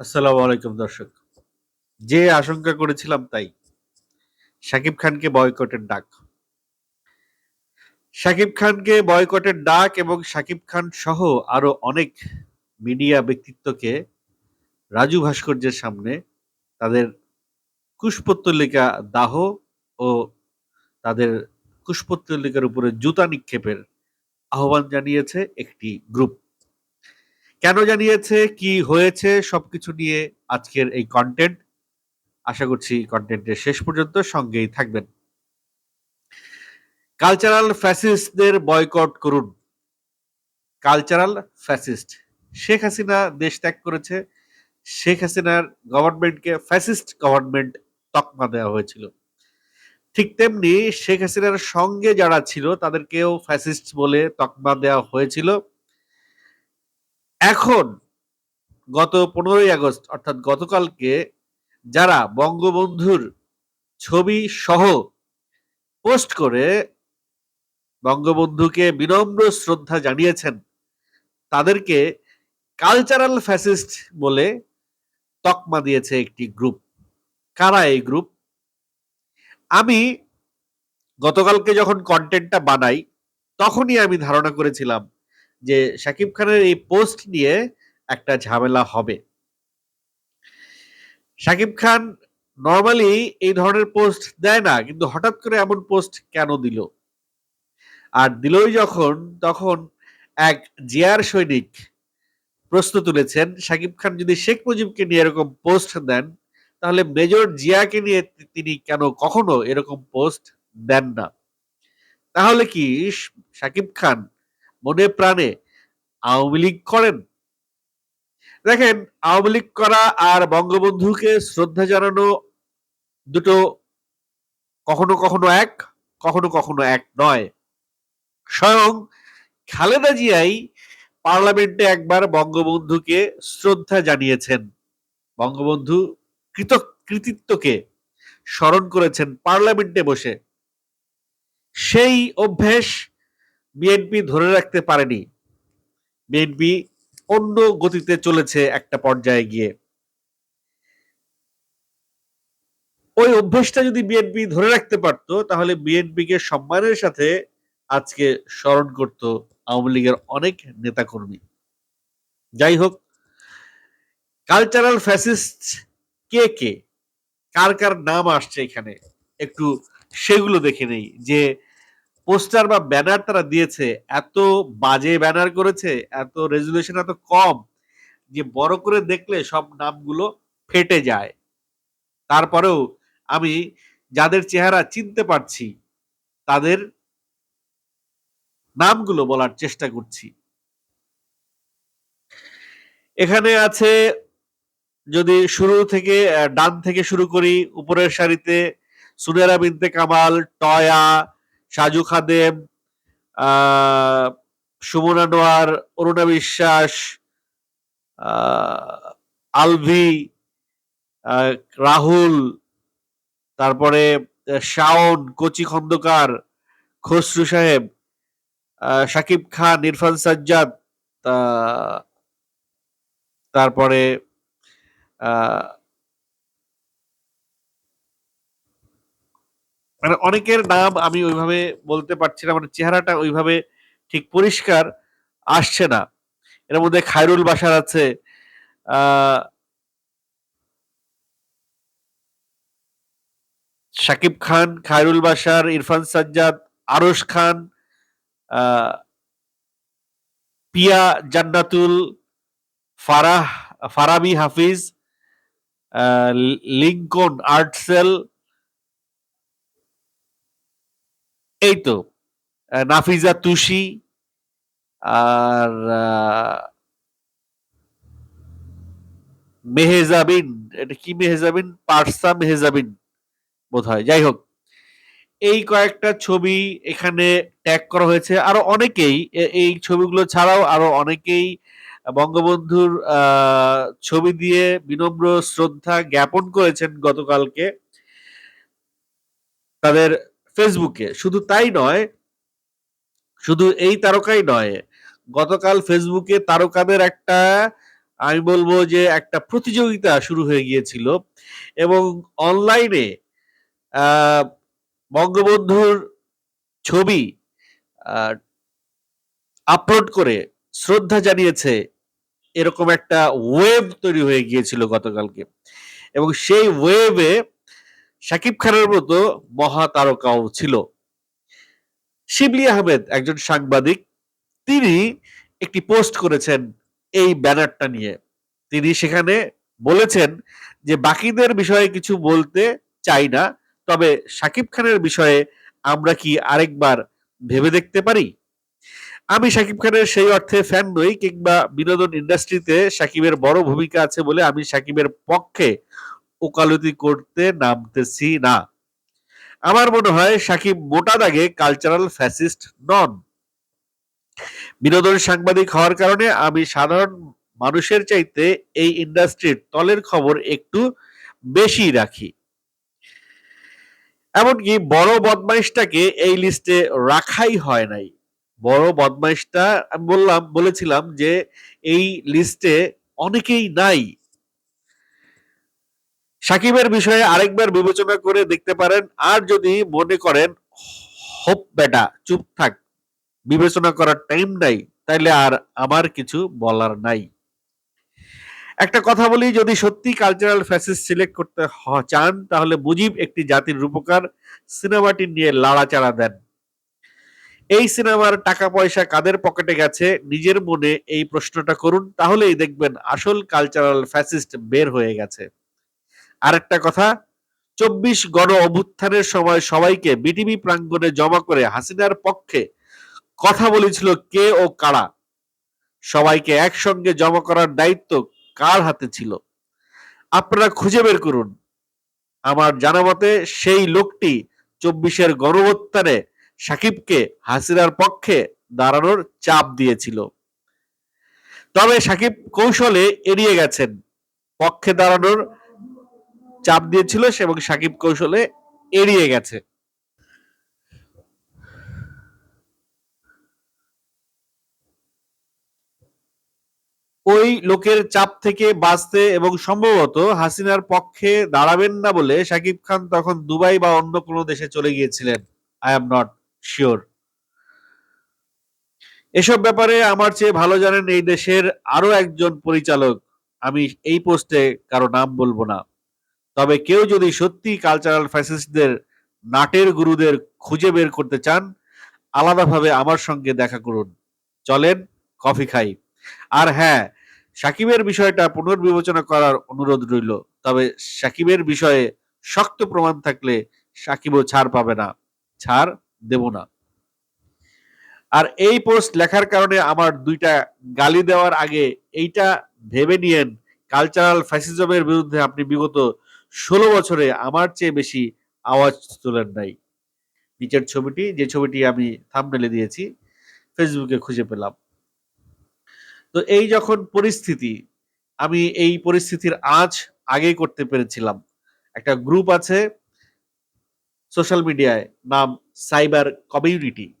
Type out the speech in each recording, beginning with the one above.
আসসালামু আলাইকুম, দর্শক। যে আশঙ্কা করেছিলাম তাই। শাকিব খানকে বয়কটের ডাক। শাকিব খানকে বয়কটের ডাক এবং শাকিব খান সহ আরও অনেক মিডিয়া ব্যক্তিত্বকে রাজু ভাস্কর্যের সামনে তাদের কুশপত্তলিকা দাহ ও তাদের কুশপত্তলিকার উপরে জুতা নিক্ষেপের আহ্বান জানিয়েছে একটি গ্রুপ। কেন জানিয়েছে, কি হয়েছে, সবকিছু নিয়ে আজকের এই কন্টেন্ট আশা করছি কন্টেন্টের শেষ পর্যন্ত সঙ্গেই থাকবেন। কালচারাল ফ্যাসিস্টদের বয়কট করুন। কালচারাল ফ্যাসিস্ট শেখ হাসিনা দেশ ত্যাগ করেছে। শেখ হাসিনার গভর্নমেন্টকে ফ্যাসিস্ট গভর্নমেন্ট তকমা দেওয়া হয়েছিল। ঠিক তেমনি শেখ হাসিনার সঙ্গে যারা ছিল, তাদেরকেও ফ্যাসিস্ট বলে তকমা দেওয়া হয়েছিল। এখন গত পনেরোই আগস্ট, অর্থাৎ গতকালকে, যারা বঙ্গবন্ধুর ছবি সহ পোস্ট করে বঙ্গবন্ধুকে বিনম্র শ্রদ্ধা জানিয়েছেন, তাদেরকে কালচারাল ফ্যাসিস্ট বলে তকমা দিয়েছে একটি গ্রুপ। কারা এই গ্রুপ? আমি গতকালকে যখন কন্টেন্টটা বানাই, তখনই আমি ধারণা করেছিলাম যে শাকিব খানের এই পোস্ট নিয়ে একটা ঝামেলা হবে। শাকিব খান নর্মালি এই ধরনের পোস্ট দেয় না, কিন্তু হঠাৎ করে এমন পোস্ট কেন দিল? আর দিলই যখন, তখন এক জিয়ার সৈনিক প্রশ্ন তুলেছেন, শাকিব খান যদি শেখ মুজিবকে নিয়ে এরকম পোস্ট দেন, তাহলে মেজর জিয়াকে নিয়ে তিনি কেন কখনো এরকম পোস্ট দেন না? তাহলে কি, শাকিব খান মনে প্রাণে আওয়ামী লীগ করেন। দেখেন, আওয়ামী লীগ করা আর বঙ্গবন্ধুকে শ্রদ্ধা জানানো দুটো কখনো কখনো এক, কখনো কখনো এক নয়। স্বয়ং খালেদা জিয়াই পার্লামেন্টে একবার বঙ্গবন্ধুকে শ্রদ্ধা জানিয়েছেন। বঙ্গবন্ধু কৃত কৃতিত্বকে স্মরণ করেছেন পার্লামেন্টে বসে। সেই অভ্যেস বিএনপি ধরে রাখতে পারেনি। বিএনপি অন্য গতিতে চলেছে একটা পর্যায়ে গিয়ে। ওই অভ্যেসটা যদি বিএনপি ধরে রাখতে পারতো, তাহলে বিএনপিকে সম্মানের সাথে আজকে স্মরণ করত আওয়ামী লীগের অনেক নেতাকর্মী। যাই হোক কালচারাল ফ্যাসিস্ট কে কে, কার কার নাম আসছে এখানে, একটু সেগুলো দেখে নেই যে পোস্টার বা ব্যানার তারা দিয়েছে, এত বাজে ব্যানার করেছে, এত রেজুলেশন এত কম যে বড় করে দেখলে সব নামগুলো ফেটে যায়। তারপরেও আমি যাদের চেহারা চিনতে পারছি, তাদের নামগুলো বলার চেষ্টা করছি। এখানে আছে, যদি শুরু থেকে ডান থেকে শুরু করি, উপরের সারিতে, সুনেরা বিনতে কামাল, টয়া সাজু খাদেম সুমনা নোয়ার অরুণা বিশ্বাস আলভি রাহুল, তারপরে শাওন, কচি খন্দকার, খসরু সাহেব সাকিব খান, ইরফান সাজ্জাদ তারপরে মানে অনেকের নাম আমি ওইভাবে বলতে পারছি না মানে চেহারাটা ওইভাবে ঠিক পরিষ্কার আসছে না। এর মধ্যে খায়রুল বাসার আছে শাকিব খান, খায়রুল বাসার ইরফান সাজ্জাদ, আরশ খান পিয়া জান্নাতুল, ফারাহ, ফারাবি হাফিজ লিঙ্কন আর্টসেল এই তো নাফিজা তুষি আর মেহেজাবিন, এটা কি মেহেজাবিন? পার্সা মেহেজাবিন বোধ হয় যাই হোক, এই কয়েকটা ছবি এখানে ট্যাগ করা হয়েছে। আরও অনেকেই এই ছবিগুলো ছাড়াও আরও অনেকেই বঙ্গবন্ধুর ছবি দিয়ে বিনম্র শ্রদ্ধা জ্ঞাপন করেছেন গতকালকে। তাদের ফেসবুকে। শুধু তাই নয়, শুধু এই তারকাই নয়, গতকাল ফেসবুকে তারকাদের একটা, আমি বলব যে একটা প্রতিযোগিতা শুরু হয়ে গিয়েছিল এবং অনলাইনে বঙ্গবন্ধুর ছবি আপলোড করে শ্রদ্ধা জানিয়েছে, এরকম একটা ওয়েব তৈরি হয়ে গিয়েছিল গতকালকে। এবং সেই ওয়েবে শাকিব খানের মতো মহাতারকাও ছিল। শিবলি আহমেদ একজন সাংবাদিক, তিনি একটি পোস্ট করেছেন এই ব্যানারটা নিয়ে। তিনি সেখানে বলেছেন যে, বাকিদের বিষয়ে কিছু বলতে চাই না, তবে শাকিব খানের বিষয়ে আমরা কি আরেকবার ভেবে দেখতে পারি? আমি শাকিব খানের সেই অর্থে ফ্যান নই, কিংবা বিনোদন ইন্ডাস্ট্রিতে সাকিবের বড় ভূমিকা আছে বলে আমি সাকিবের পক্ষে ওকালতি করতে নামতেছি না। আমার মনে হয় সাকিব মোটা দাগে কালচারাল ফ্যাসিস্ট নন। বিনোদন সাংবাদিক হওয়ার কারণে আমি সাধারণ মানুষের চাইতে এই ইন্ডাস্ট্রির তলের খবর একটু বেশি রাখি। এমনকি বড় বদমাইশটাকে এই লিস্টে রাখাই হয় নাই। বড় বদমাইশটা আমি বললাম, বলেছিলাম যে এই লিস্টে অনেকেই নাই। সাকিবের বিষয়ে আরেকবার বিবেচনা করে দেখতে পারেন। আর যদি মনে করেন, হোপ বেটা, চুপ থাক, বিবেচনা করার টাইম নাই, তাইলে আর আমার কিছু বলার নাই। একটা কথা বলি, যদি সত্যি কালচারাল ফ্যাসিস সিলেক্ট করতে চান, তাহলে মুজিব একটি জাতির রূপকার, সিনেমাটি নিয়ে লাড়াচাড়া দেন। এই সিনেমার টাকা পয়সা কাদের পকেটে গেছে, নিজের মনে এই প্রশ্নটা করুন, তাহলেই দেখবেন আসল কালচারাল ফ্যাসিস্ট বের হয়ে গেছে। আরেকটা কথা, চব্বিশ গণ অভ্যুত্থানের সময় সবাইকে বিটিভি প্রাঙ্গণে জমা করে হাসিনার পক্ষে কথা বলেছিল কে ও কারা। সবাইকে একসঙ্গে জমা করার দায়িত্ব কার হাতে ছিল? আপনারা খুঁজে বের করুন। আমার জানা মতে সেই লোকটি চব্বিশের গণহত্যারে সাকিবকে হাসিনার পক্ষে দাঁড়ানোর চাপ দিয়েছিল। তবে সাকিব কৌশলে এড়িয়ে গেছেন। পক্ষে দাঁড়ানোর চাপ দিয়েছিল সে এবং সাকিব কৌশলে এড়িয়ে গেছে। ওই লোকের চাপ থেকে বাঁচতে এবং সম্ভবত হাসিনার পক্ষে দাঁড়াবেন না বলে শাকিব খান তখন দুবাই বা অন্য কোনো দেশে চলে গিয়েছিলেন। আই এম নট শিওর এসব ব্যাপারে আমার চেয়ে ভালো জানেন এই দেশের আরও একজন পরিচালক। আমি এই পোস্টে কারও নাম বলব না। তবে কেউ যদি সত্যি কালচারাল ফ্যাসিস্টদের নাটের গুরুদের খুঁজে বের করতে চান, আলাদাভাবে আমার সঙ্গে দেখা করুন। চলেন, কফি খাই। আর হ্যাঁ সাকিবের বিষয়টা পুনর্বিবেচনা করার অনুরোধ রইল। তবে সাকিবের বিষয়ে শক্ত প্রমাণ থাকলে সাকিবও ছাড় পাবে না, ছাড় দেব না। আর এই পোস্ট লেখার কারণে আমার দুইটা গালি দেওয়ার আগে এইটা ভেবে নিয়েন কালচারাল ফ্যাসিজমের বিরুদ্ধে আপনি বিগত ষোলো বছরে আমার চেয়ে বেশি আওয়াজ তোলেন নাই। নিচের ছবিটি, যে ছবিটি আমি থামনেলে দিয়েছি ফেসবুকে খুঁজে পেলাম। তো এই যখন পরিস্থিতি, আমি এই পরিস্থিতির আজ আগেই করতে পেরেছিলাম। একটা গ্রুপ আছে সোশ্যাল মিডিয়ায় নাম সাইবার কমিউনিটি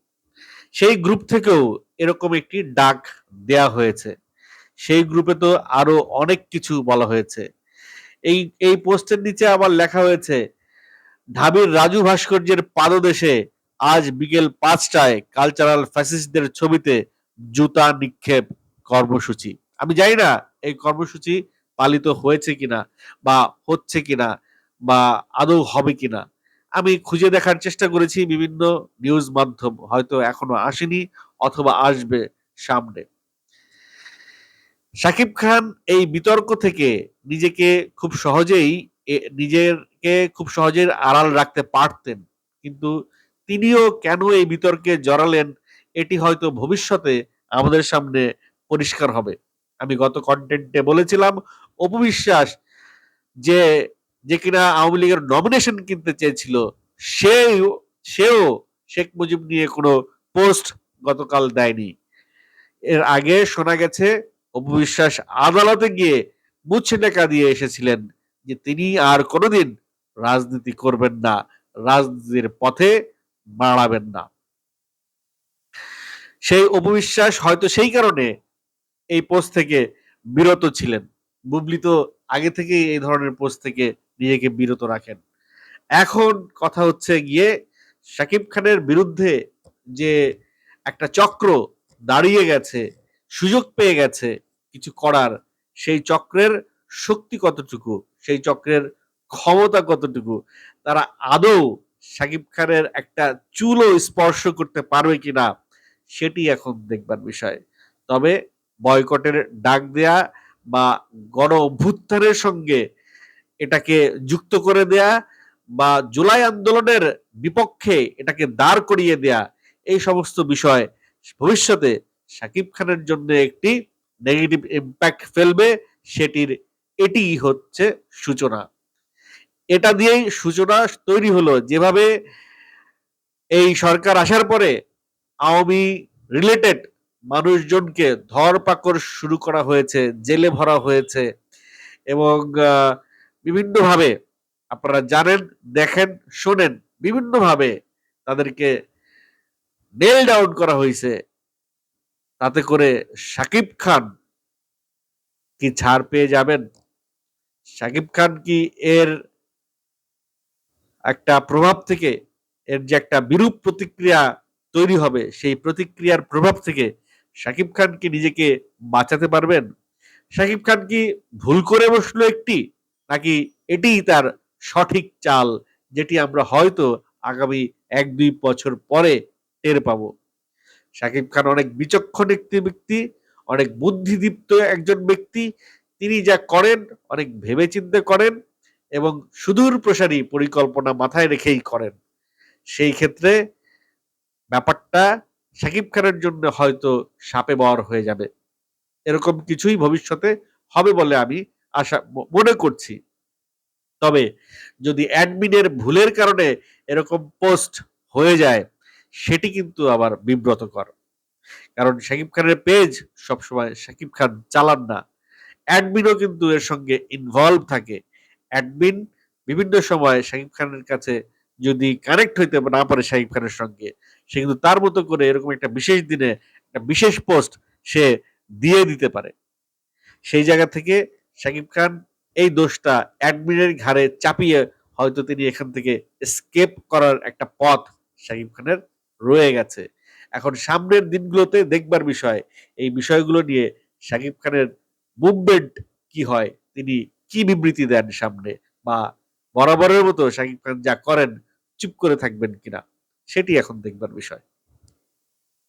সেই গ্রুপ থেকেও এরকম একটি ডাক দেয়া হয়েছে। সেই গ্রুপে তো আরও অনেক কিছু বলা হয়েছে। এই এই পোস্টের নিচে আবার লেখা হয়েছে, ঢাবির রাজু ভাস্কর্যের পাদদেশে আজ বিকেল পাঁচটায় কালচারাল ফ্যাসিস্টদের ছবিতে জুতা নিক্ষেপ কর্মসূচি। আমি জানি না এই কর্মসূচি পালিত হয়েছে কিনা বা হচ্ছে কিনা বা আদৌ হবে কিনা। আমি খুঁজে দেখার চেষ্টা করেছি বিভিন্ন নিউজ মাধ্যম, হয়তো এখনও আসেনি অথবা আসবে সামনে। শাকিব খান এই বিতর্ক থেকে নিজেকে খুব সহজেই নিজেকে খুব সহজে আড়াল রাখতে পারতেন। কিন্তু তিনিও কেন এই বিতর্কে জড়ালেন, এটি হয়তো ভবিষ্যতে আমাদের সামনে পরিষ্কার হবে। আমি গত কন্টেন্টে বলেছিলাম অপবিশ্বাস যে যে কিনা আওয়ামী লীগের নমিনেশন কিনতে চেয়েছিল সেও সেও শেখ মুজিব নিয়ে কোনো পোস্ট গতকাল দেয়নি। এর আগে শোনা গেছে অপবিশ্বাস আদালতে গিয়ে মুছে টাকা দিয়ে এসেছিলেন যে তিনি আর কোনোদিন রাজনীতি করবেন না, রাজনীতির পথে বাড়াবেন না। সেই অপবিশ্বাস হয়তো সেই কারণে এই পোস্ট থেকে বিরত ছিলেন। বুবলি তো আগে থেকেই এই ধরনের পোস্ট থেকে নিজেকে বিরত রাখেন। এখন কথা হচ্ছে গিয়ে শাকিব খানের বিরুদ্ধে যে একটা চক্র দাঁড়িয়ে গেছে সুযোগ পেয়ে গেছে কিছু করার, সেই চক্রের শক্তি কতটুকু, সেই চক্রের ক্ষমতা কতটুকু, তারা আদৌ শাকিব খানের একটা চুলও স্পর্শ করতে পারবে কিনা, সেটি এখন দেখবার বিষয়। তবে বয়কটের ডাক দেয়া বা গণ অভ্যুত্থানের সঙ্গে এটাকে যুক্ত করে দেয়া বা জুলাই আন্দোলনের বিপক্ষে এটাকে দাঁড় করিয়ে দেয়া, এই সমস্ত বিষয় ভবিষ্যতে শাকিব খানের জন্য একটি নেগেটিভ ইম্প্যাক্ট ফেলবে, সেটির এটি হচ্ছে সূচনা। এটা দিয়েই সূচনা তৈরি হলো, যেভাবে এই সরকার আসার পরে আওয়ামী রিলেটেড মানুষজনকে ধরপাকড় শুরু করা হয়েছে, জেলে ভরা হয়েছে এবং বিভিন্নভাবে আপনারা জানেন, দেখেন, শোনেন, বিভিন্নভাবে তাদেরকে নেল ডাউন করা হয়েছে। তাতে করে সাকিব খান কি ছাড় পেয়ে যাবেন? সাকিব খান কি এর একটা প্রভাব থেকে, এর যে একটা বিরূপ প্রতিক্রিয়া তৈরি হবে, সেই প্রতিক্রিয়ার প্রভাব থেকে সাকিব খান কি নিজেকে বাঁচাতে পারবেন? সাকিব খান কি ভুল করে বসল একটি, নাকি এটিই তার সঠিক চাল, যেটি আমরা হয়তো আগামী এক দুই বছর পরে টের পাবো? সাকিব খান অনেক বিচক্ষণ একটি ব্যক্তি, অনেক বুদ্ধিদীপ্ত একজন ব্যক্তি। তিনি যা করেন, অনেক ভেবে চিন্তে করেন এবং সুদূর প্রসারী পরিকল্পনা মাথায় রেখেই করেন। সেই ক্ষেত্রে ব্যাপারটা সাকিব খানের জন্য হয়তো সাপে বর হয়ে যাবে। এরকম কিছুই ভবিষ্যতে হবে বলে আমি আশা মনে করছি। তবে যদি অ্যাডমিনের ভুলের কারণে এরকম পোস্ট হয়ে যায় সেটি কিন্তু আবার বিব্রতকর। কারণ শাকিব খানের পেজ সবসময় শাকিব খান চালান না। অ্যাডমিনও কিন্তু এর সঙ্গে ইনভলভ থাকে। অ্যাডমিন বিভিন্ন সময় শাকিব খানের কাছে যদি কানেক্ট হইতে না পারে শাকিব খানের সঙ্গে, সে কিন্তু তার মতো করে এরকম একটা বিশেষ দিনে একটা বিশেষ পোস্ট সে দিয়ে দিতে পারে। সেই জায়গা থেকে শাকিব খান এই দোষটা অ্যাডমিনের ঘাড়ে চাপিয়ে হয়তো তিনি এখান থেকে স্কেপ করার একটা পথ শাকিব খানের রয়ে গেছে। এখন সামনের দিনগুলোতে দেখবার বিষয়, এই বিষয়গুলো নিয়ে শাকিব খানের মুভমেন্ট কি হয়, তিনি কি বিবৃতি দেন সামনে? বা বরাবরের মতো শাকিব খান যা করেন, চুপ করে থাকবেন কিনা? সেটি এখন দেখবার বিষয়।